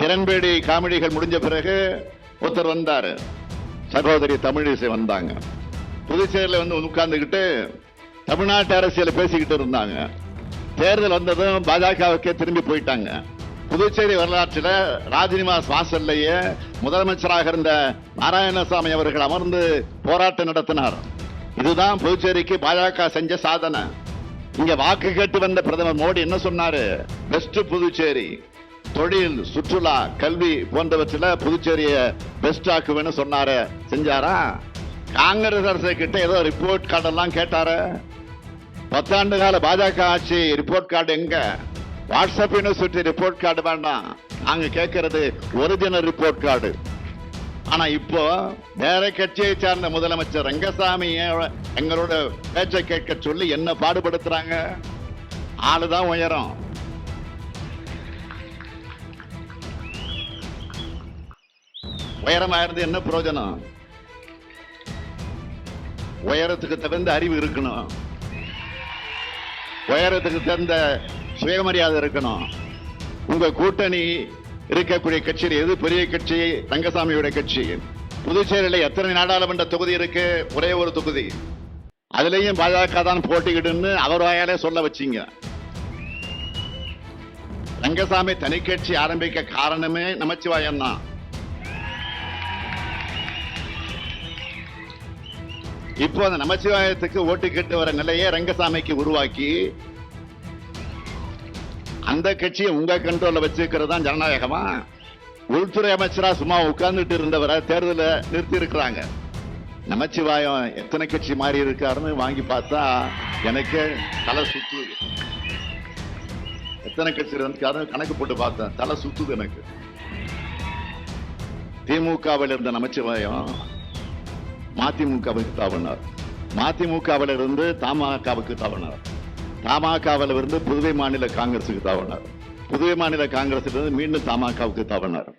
கிரண்பேடி காமெடிகள் முடிஞ்ச பிறகு ஒருத்தர் வந்தார். சகோதரி தமிழிசை வந்தாங்க. புதுச்சேரியில் வந்து உட்கார்ந்துக்கிட்டு தமிழ்நாட்டு அரசியலை பேசிக்கிட்டு இருந்தாங்க. தேர்தல் வந்ததும் பாஜகவுக்கே திரும்பி போயிட்டாங்க. புதுச்சேரி வரலாற்றில் ராஜ்நிவாஸ் வாசல்லையே முதலமைச்சராக இருந்த நாராயணசாமி அவர்கள் அமர்ந்து போராட்டம் நடத்தினார். இதுதான் புதுச்சேரிக்கு பாஜக செஞ்ச சாதனை. இங்க வாக்கு கேட்டு வந்த பிரதமர் மோடி என்ன சொன்னாரு? பெஸ்ட் புதுச்சேரி. தொழில் சுற்றுலா கல்வி போன்றவற்றில் புதுச்சேரியை பெஸ்ட் ஆக்குவேன்னு சொன்னாரு. செஞ்சாரா? காங்கிரஸ் அரசு கிட்ட ஏதோ ரிப்போர்ட் கார்டெல்லாம் கேட்டாரு. பத்தாண்டு கால பாஜக ஆட்சி ரிப்போர்ட் கார்டு எங்க? வாட்ஸ்அப் யூனிவர்சிட்டி ரிப்போர்ட் கார்டு வேண்டாம். நாங்க கேட்கறது ஒரிஜினல் ரிப்போர்ட் கார்டு ஆனா இப்போ வேற கட்சியை சார்ந்த முதலமைச்சர் ரங்கசாமி எங்களோட பேச்சை கேட்க சொல்லி என்ன பாடுபடுத்துறாங்க? ஆளுதான் உயரம். உயரமா இருந்து என்ன பிரயோஜனம்? உயரத்துக்கு தகுந்த அறிவு இருக்கணும். உயரத்துக்கு தகுந்த சுயமரியாதை இருக்கணும். உங்க கூட்டணி இருக்கக்கூடிய கட்சியில் எது? பெரிய கட்சி ரங்கசாமியோட கட்சி. புதுச்சேரியில எத்தனை நாடாளுமன்ற தொகுதி இருக்கு? ஒரே ஒரு தொகுதி. அதுலயும் பாஜக தான் போட்டிக்கிட்டுன்னு அவர் வாயாலே சொல்ல வச்சீங்க. ரங்கசாமி தனி கட்சி ஆரம்பிக்க காரணமே நமச்சிவாயம் தான். இப்போ அந்த நமச்சிவாயத்துக்கு ஓட்டு கேட்டு வர நிலையை ரங்கசாமிக்கு உருவாக்கி அந்த கட்சியை உங்க கண்ட்ரோல்ல வச்சிருக்கிறது தான் ஜனநாயகமா? உள்துறை அமைச்சரா சும்மா உட்கார்ந்துட்டு இருந்தவரை தேர்தல நிறுத்தி இருக்கிறாங்க நமச்சிவாயம் எத்தனை கட்சி மாறி இருக்காருன்னு வாங்கி பார்த்தா எனக்கு தலை சுத்துது. எத்தனை கட்சி இருக்காருன்னு கணக்கு போட்டு பார்த்தேன். தலை சுத்துது எனக்கு. திமுகவில் இருந்த நமச்சிவாயம் மதிமுகவுக்கு தாவினார் மதிமுகவில் இருந்து தமாகவுக்கு தாவினார் தமாகவில் இருந்து புதுவை மாநில காங்கிரசுக்கு தாவினார் புதுவை மாநில காங்கிரஸ்ல இருந்து மீண்டும் தமாகவுக்கு தாவினார்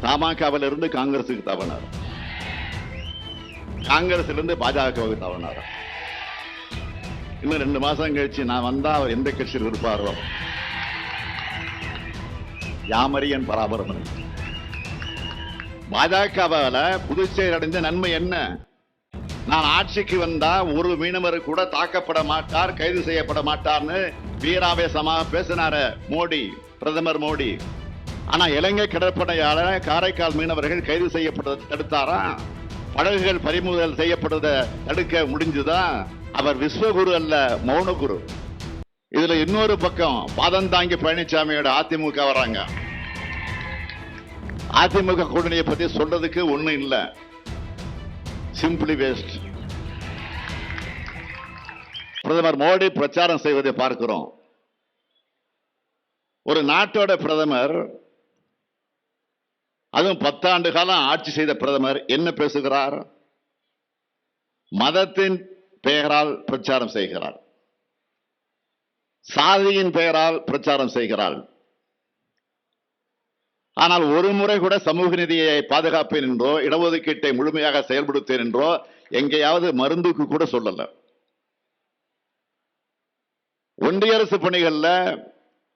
தமாகவில் இருந்து காங்கிரசுக்கு தாவினார் காங்கிரஸ்ல இருந்து பாஜகவுக்கு தாவினார் இன்னும் ரெண்டு மாசம் கழிச்சு நான் வந்தா அவர் எந்த கட்சியில் இருப்பாரோ? யாமரியன் பராபரமன். பாஜகவால புதுச்சேரி அடைந்த நன்மை என்ன? நான் ஆட்சிக்கு வந்தா ஒரு மீனவர் கூட தாக்கப்பட மாட்டார் கைது செய்யப்பட மாட்டார்னு வீராவேசமாக பேசினாரு மோடி பிரதமர் மோடி. ஆனா இலங்கை கடற்படையால காரைக்கால் மீனவர்கள் கைது செய்யப்பட்டதை தடுத்தாரா? படகுகள் பறிமுதல் செய்யப்பட்டதை தடுக்க முடிஞ்சுதா? அவர் விஸ்வகுரு அல்ல மௌனகுரு. இதுல இன்னொரு பக்கம் பாதம் தாங்கி பழனிசாமியோட அதிமுக வராங்க. அதிமுக கூட்டணியை பத்தி சொல்றதுக்கு ஒண்ணும் இல்லை. சிம்பிளி வேஸ்ட் பிரதமர் மோடி பிரச்சாரம் செய்வதை பார்க்கிறோம். ஒரு நாட்டோட பிரதமர் அதுவும் பத்தாண்டு காலம் ஆட்சி செய்த பிரதமர் என்ன பேசுகிறார்? மதத்தின் பெயரால் பிரச்சாரம் செய்கிறார். சாதியின் பெயரால் பிரச்சாரம் செய்கிறார். ஆனால் ஒரு முறை கூட சமூக நிதியை பாதுகாப்பேன் என்றோ இடஒதுக்கீட்டை முழுமையாக செயல்படுத்தேன் என்றோ எங்கேயாவது மருந்துக்கு கூட சொல்லல. ஒன்றிய அரசு பணிகள்ல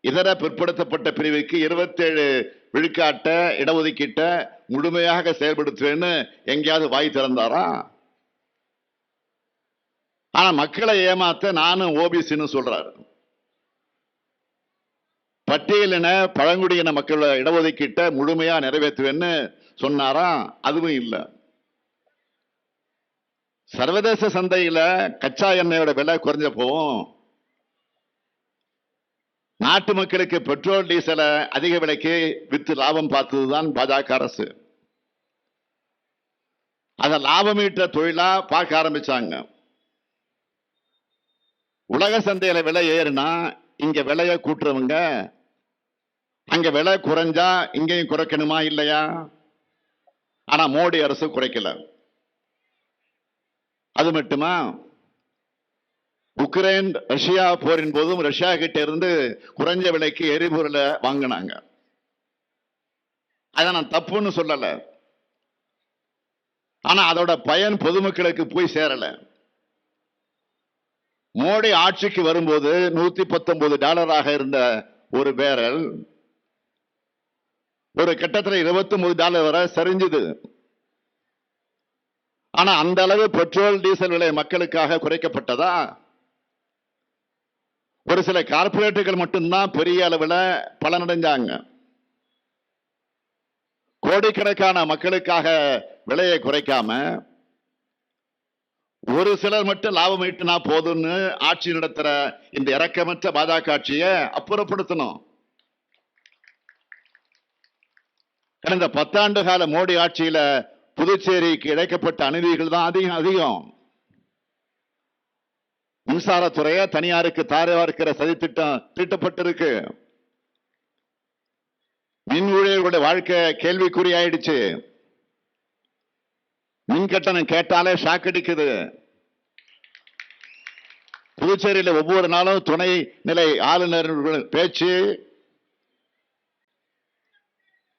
இதர பிற்படுத்தப்பட்ட பிரிவுக்கு இருபத்தேழு விழுக்காட்ட இடஒதுக்கீட்ட முழுமையாக செயல்படுத்துவேன்னு எங்கேயாவது வாய் திறந்தாரா? ஆனா மக்களை ஏமாத்த நானும் ஓபிசின்னு சொல்றாரு. பட்டியலின பழங்குடியின மக்களோட இடஒதுக்கீட்டை முழுமையா நிறைவேற்றுவேன்னு சொன்னாரா? அதுவும் இல்லை. சர்வதேச சந்தையில கச்சா எண்ணெயோட விலை குறைஞ்ச நாட்டு மக்களுக்கு பெட்ரோல் டீசலை அதிக விலைக்கு வித்து லாபம் பார்த்ததுதான் பாஜக அரசு. அதை லாபம் ஈட்ட தொழிலா பார்க்க ஆரம்பிச்சாங்க. உலக சந்தையில விலை ஏறுனா இங்க விலையை கூட்டுறவங்க அங்க விலை குறைஞ்சா இங்கேயும் குறைக்கணுமா இல்லையா? ஆனா மோடி அரசு குறைக்கல. அது மட்டுமா? உக்ரைன் ரஷ்யா போரின் போதும் ரஷ்யா கிட்ட இருந்து குறைஞ்ச விலைக்கு எரிபொருளை வாங்கினாங்க. அதை நான் தப்புன்னு சொல்லல. ஆனா அதோட பயன் பொதுமக்களுக்கு போய் சேரல. மோடி ஆட்சிக்கு வரும்போது நூத்தி பத்தொன்பது டாலராக இருந்த ஒரு பேரல் ஒரு கட்டத்தில் இருபத்தி மூணு டாலர் வரை சரிஞ்சுது. ஆனா அந்த அளவு பெட்ரோல் டீசல் விலை மக்களுக்காக குறைக்கப்பட்டதா? ஒரு சில கார்பரேட்டுகள் மட்டும்தான் பெரிய அளவில் பலனடைஞ்சாங்க. கோடிக்கணக்கான மக்களுக்காக விலையை குறைக்காம ஒரு சிலர் மட்டும் லாபம் ஈட்டுனா போதும்னு ஆட்சி நடத்துற இந்த இரக்கமற்ற பாஜக ஆட்சியை அப்புறப்படுத்தணும். கடந்த பத்தாண்டு கால மோடி ஆட்சியில் புதுச்சேரிக்கு இழைக்கப்பட்ட அநீதிகள் தான் அதிகம் அதிகம். மின்சாரத்துறையை தனியாருக்கு தாரவார்க்கிற சதி திட்டம் தீட்டப்பட்டிருக்கு. மின் ஊழியர்களுடைய வாழ்க்கை கேள்விக்குறியாயிடுச்சு மின் கட்டணம் கேட்டாலே ஷாக் அடிக்குது. புதுச்சேரியில் ஒவ்வொரு நாளும் துணை நிலை ஆளுநர்கள் பேச்சு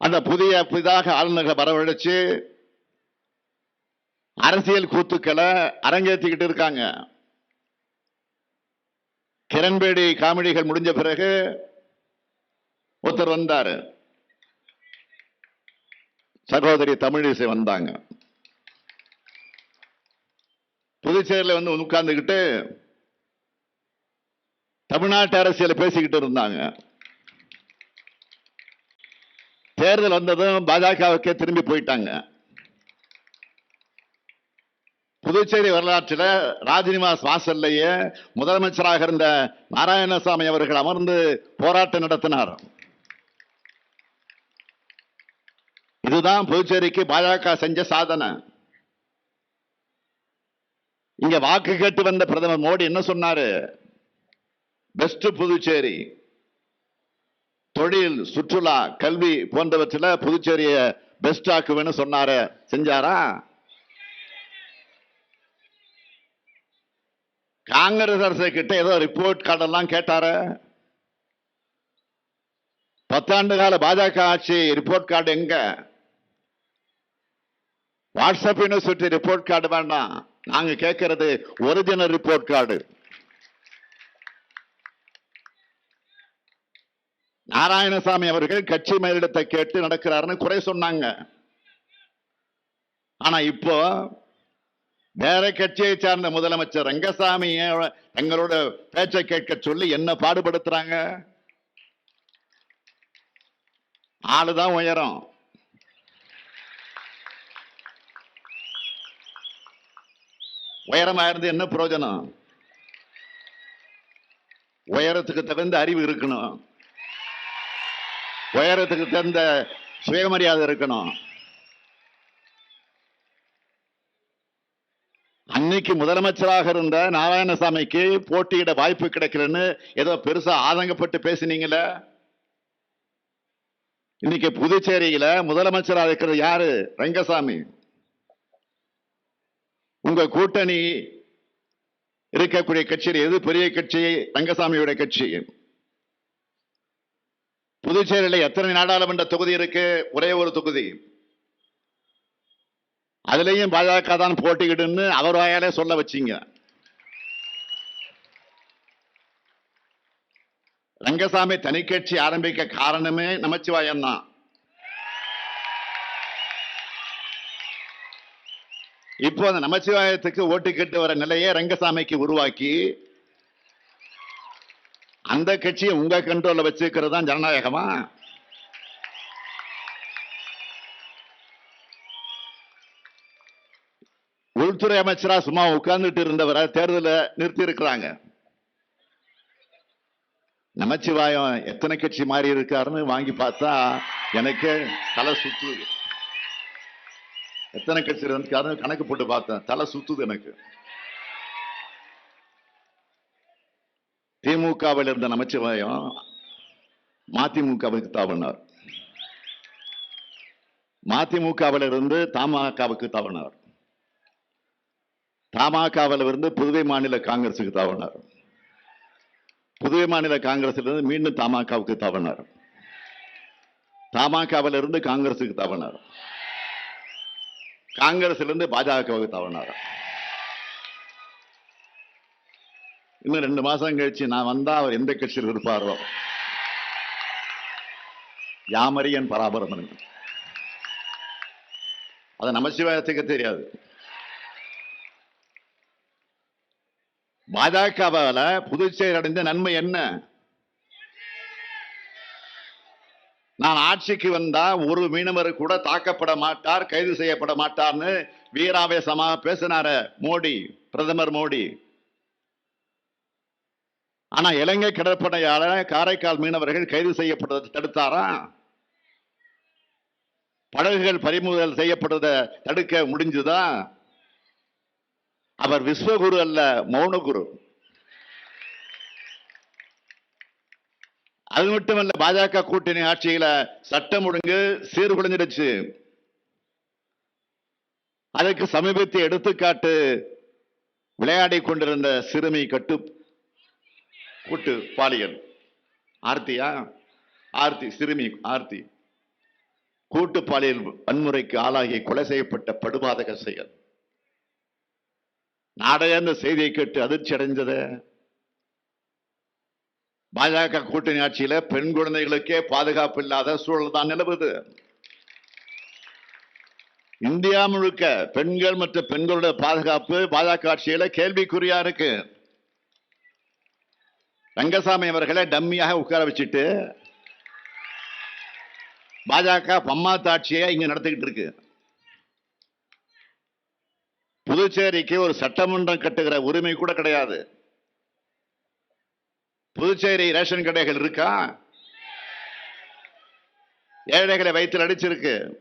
அந்த புதிய புதிதாக ஆளுநர்களை வரவழைச்சு அரசியல் கூத்துக்களை அரங்கேற்றிக்கிட்டு இருக்காங்க. கிரண்பேடி காமெடிகள் முடிஞ்ச பிறகு ஒருத்தர் வந்தார். சகோதரி தமிழிசை வந்தாங்க. புதுச்சேரியில் வந்து உட்கார்ந்துக்கிட்டு தமிழ்நாட்டு அரசியலை பேசிக்கிட்டு இருந்தாங்க. தேர்தல் வந்ததும் பாஜகவுக்கே திரும்பி போயிட்டாங்க. புதுச்சேரி வரலாற்றில் ராஜ்நிவாஸ் வாசல்லையே முதலமைச்சராக இருந்த நாராயணசாமி அவர்கள் அமர்ந்து போராட்டம் நடத்தினார். இதுதான் புதுச்சேரிக்கு பாஜக செஞ்ச சாதனை. இங்க வாக்கு கேட்டு வந்த பிரதமர் மோடி என்ன சொன்னாரு? பெஸ்ட் புதுச்சேரி. தொழில் சுற்றுலா கல்வி போன்றவற்றில் புதுச்சேரியை பெஸ்ட் ஆக்குவேன்னு சொன்னாரு. செஞ்சாரா? காங்கிரஸ் அரசு கிட்ட ஏதோ ரிப்போர்ட் கார்டெல்லாம் கேட்டாரு. பத்தாண்டு கால பாஜக ஆட்சி ரிப்போர்ட் கார்டு எங்க? வாட்ஸ்அப் யூனிவர்சிட்டி ரிப்போர்ட் கார்டு வேண்டாம். நாங்க கேட்கறது ஒரிஜினல் ரிப்போர்ட் கார்டு நாராயணசாமி அவர்கள் கட்சி மேலிடத்தை கேட்டு நடக்கிறாருன்னு குறை சொன்னாங்க. ஆனா இப்போ வேற கட்சியை சார்ந்த முதலமைச்சர் ரங்கசாமிய தங்களோட பேச்சை கேட்க சொல்லி என்ன பாடுபடுத்துறாங்க? ஆளுதான் உயரம். உயரமா இருந்து என்ன பிரயோஜனம்? உயரத்துக்கு தகுந்த அறிவு இருக்கணும். உயரத்துக்கு தகுந்த சுயமரியாதை இருக்கணும். அன்னைக்கு முதலமைச்சராக இருந்த நாராயணசாமிக்கு போட்டியிட வாய்ப்பு கிடைக்கலன்னு ஏதோ பெருசா ஆதங்கப்பட்டு பேசினீங்கள? இன்னைக்கு புதுச்சேரியில முதலமைச்சராக இருக்கிறது யாரு? ரங்கசாமி. உங்க கூட்டணி இருக்கக்கூடிய கட்சியில் எது பெரிய கட்சி? ரங்கசாமியோட கட்சி. புதுச்சேரியில் எத்தனை நாடாளுமன்ற தொகுதி இருக்கு? ஒரே ஒரு தொகுதி. அதுலேயும் பாஜக தான் போட்டிக்கிடுன்னு அவர் வாயாலே சொல்ல வச்சீங்க. ரங்கசாமி தனிக்கட்சி ஆரம்பிக்க காரணமே நமச்சிவாயம் தான். இப்போ அந்த நமச்சிவாயத்துக்கு ஓட்டு கேட்டு வர நிலையை ரங்கசாமிக்கு உருவாக்கி அந்த கட்சியை உங்க கண்ட்ரோல்ல வச்சிருக்கிறது தான் ஜனநாயகமா? உள்துறை அமைச்சரா சும்மா உட்கார்ந்துட்டு இருந்தவரை தேர்தல நிறுத்தி இருக்கிறாங்க நமச்சிவாயம் எத்தனை கட்சி மாறி இருக்காருன்னு வாங்கி பார்த்தா எனக்கு தலை சுத்துது. எத்தனை கட்சி இருக்காருன்னு கணக்கு போட்டு பார்த்தேன். தலை சுத்துது எனக்கு. திமுகவில் இருந்த நமச்சிவாயம் மதிமுகவுக்கு தாவினார். மதிமுகவில் இருந்து தமாகவுக்கு தாவினார். தமாகவில் இருந்து புதுவை மாநில காங்கிரசுக்கு தாவினார். புதுவை மாநில காங்கிரஸ்ல இருந்து மீண்டும் தமாகவுக்கு தவறினார் தமாகவில் இருந்து காங்கிரசுக்கு தவறினார் காங்கிரஸ்ல இருந்து பாஜகவுக்கு தவறினார் இன்னும் ரெண்டு மாசம் கழிச்சு நான் வந்தா அவர் எந்த கட்சியில் இருப்பாரோ? யாமரியன் பராபரமன். அது நமசிவாயத்துக்கு தெரியாது. பாஜகவால புதுச்சேரி அடைந்த நன்மை என்ன? நான் ஆட்சிக்கு வந்தா ஒரு மீனவர் கூட தாக்கப்பட மாட்டார் கைது செய்யப்பட மாட்டார்னு வீராவேசமா பேசினார மோடி பிரதமர் மோடி. ஆனா இலங்கை கடற்படையால காரைக்கால் மீனவர்கள் கைது செய்யப்படுவதை தடுத்தாரா? படகுகள் பறிமுதல் செய்யப்படுவதை தடுக்க முடிஞ்சுதா? அவர் விஸ்வகுரு அல்ல மௌனகுரு. அது மட்டுமல்ல பாஜக கூட்டணி ஆட்சியில சட்டம் ஒழுங்கு சீர்குலைஞ்சிடுச்சு. அதுக்கு சமீபத்திய எடுத்துக்காட்டு விளையாடி கொண்டிருந்த சிறுமி கட்டு கூட்டு பாலியல். ஆர்த்தியா? ஆர்த்தி சிறுமி ஆர்த்தி. கூட்டு பாலியல் வன்முறைக்கு ஆளாகி கொலை செய்யப்பட்ட படுபாதக செயல். நாடே அந்த செய்தியை கேட்டு அதிர்ச்சி அடைந்தது பாஜக கூட்டணி ஆட்சியில பெண் குழந்தைகளுக்கே பாதுகாப்பு இல்லாத சூழல் தான் நிலவுது. இந்தியா முழுக்க பெண்கள் மற்றும் பெண்களுடைய பாதுகாப்பு பாஜக ஆட்சியில கேள்விக்குறியா இருக்கு. ரங்கசாமி அவர்களை டம்மியாக உட்கார வச்சுட்டு பாஜக பம்மாத்து ஆட்சியை இங்க நடத்திக்கிட்டு இருக்கு. புதுச்சேரிக்கு ஒரு சட்டமன்றம் கட்டுகிற உரிமை கூட கிடையாது. புதுச்சேரி ரேஷன் கடைகள் இருக்கா? ஏழைகளை வயிற்றில் அடிச்சிருக்கு.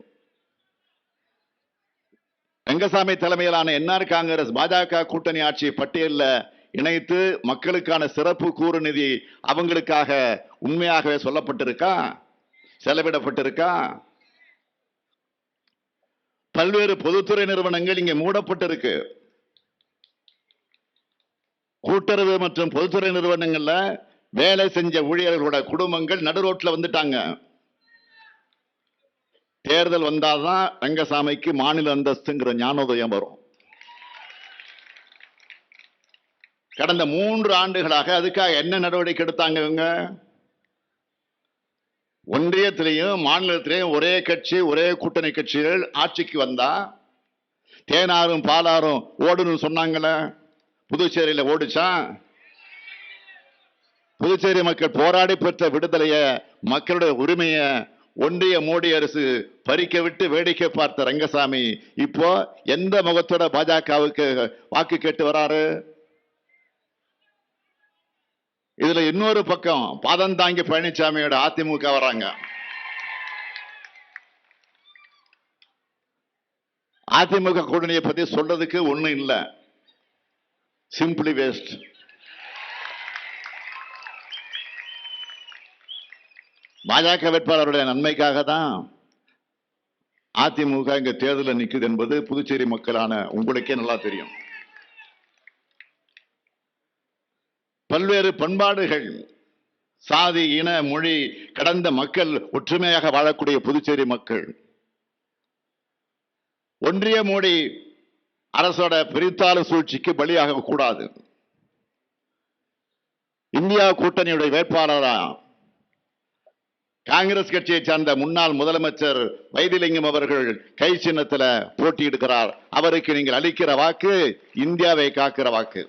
ரங்கசாமி தலைமையிலான என்ஆர் காங்கிரஸ் பாஜக கூட்டணி ஆட்சி பட்டியலில் இணைத்து மக்களுக்கான சிறப்பு கூறு நிதி அவங்களுக்காக உண்மையாகவே சொல்லப்பட்டிருக்கா? செலவிடப்பட்டிருக்கா? பல்வேறு பொதுத்துறை நிறுவனங்கள் இங்கே மூடப்பட்டிருக்கு. கூட்டுறவு மற்றும் பொதுத்துறை நிறுவனங்கள்ல வேலை செஞ்ச ஊழியர்களோட குடும்பங்கள் நடுரோட்டில் வந்துட்டாங்க. தேர்தல் வந்தாதான் ரங்கசாமிக்கு மாநில அந்தஸ்துங்கிற ஞானோதயம் வரும். கடந்த மூன்று ஆண்டுகளாக அதுக்காக என்ன நடவடிக்கை எடுத்தாங்க இவங்க ஒன்றியத்திலையும் மாநிலத்திலையும் ஒரே கட்சி ஒரே கூட்டணி கட்சிகள் ஆட்சிக்கு வந்தா தேனாரும் பாலாரும் ஓடுன்னு சொன்னாங்களே? புதுச்சேரியில் ஓடுச்சா? புதுச்சேரி மக்கள் போராடி பெற்ற விடுதலைய மக்களுடைய உரிமைய ஒன்றிய மோடி அரசு பறிக்க விட்டு வேடிக்கை பார்த்த ரங்கசாமி இப்போ எந்த முகத்தோட பாஜகவுக்கு வாக்கு கேட்டு வராரு? இதுல இன்னொரு பக்கம் பாதம் தாங்கி பழனிசாமியோட அதிமுக வராங்க. அதிமுக கூட்டணியை பத்தி சொல்றதுக்கு ஒண்ணும் இல்லை. சிம்பிளி வேஸ்ட் பாஜக வேட்பாளருடைய நன்மைக்காக தான் அதிமுக இங்க தேர்தலில் நிற்குது என்பது புதுச்சேரி மக்களான உங்களுக்கே நல்லா தெரியும். பல்வேறு பண்பாடுகள் சாதி இன மொழி கடந்த மக்கள் ஒற்றுமையாக வாழக்கூடிய புதுச்சேரி மக்கள். ஒன்றிய மொழி அரசோட பிரித்தாள சூழ்ச்சிக்கு பலியாக கூடாது. இந்தியா கூட்டணியுடைய வேட்பாளரா காங்கிரஸ் கட்சியை சார்ந்த முன்னாள் முதலமைச்சர் வைத்திலிங்கம் அவர்கள் கை சின்னத்துல போட்டியிடுகிறார். அவருக்கு நீங்கள் அளிக்கிற வாக்கு இந்தியாவை காக்கிற வாக்கு.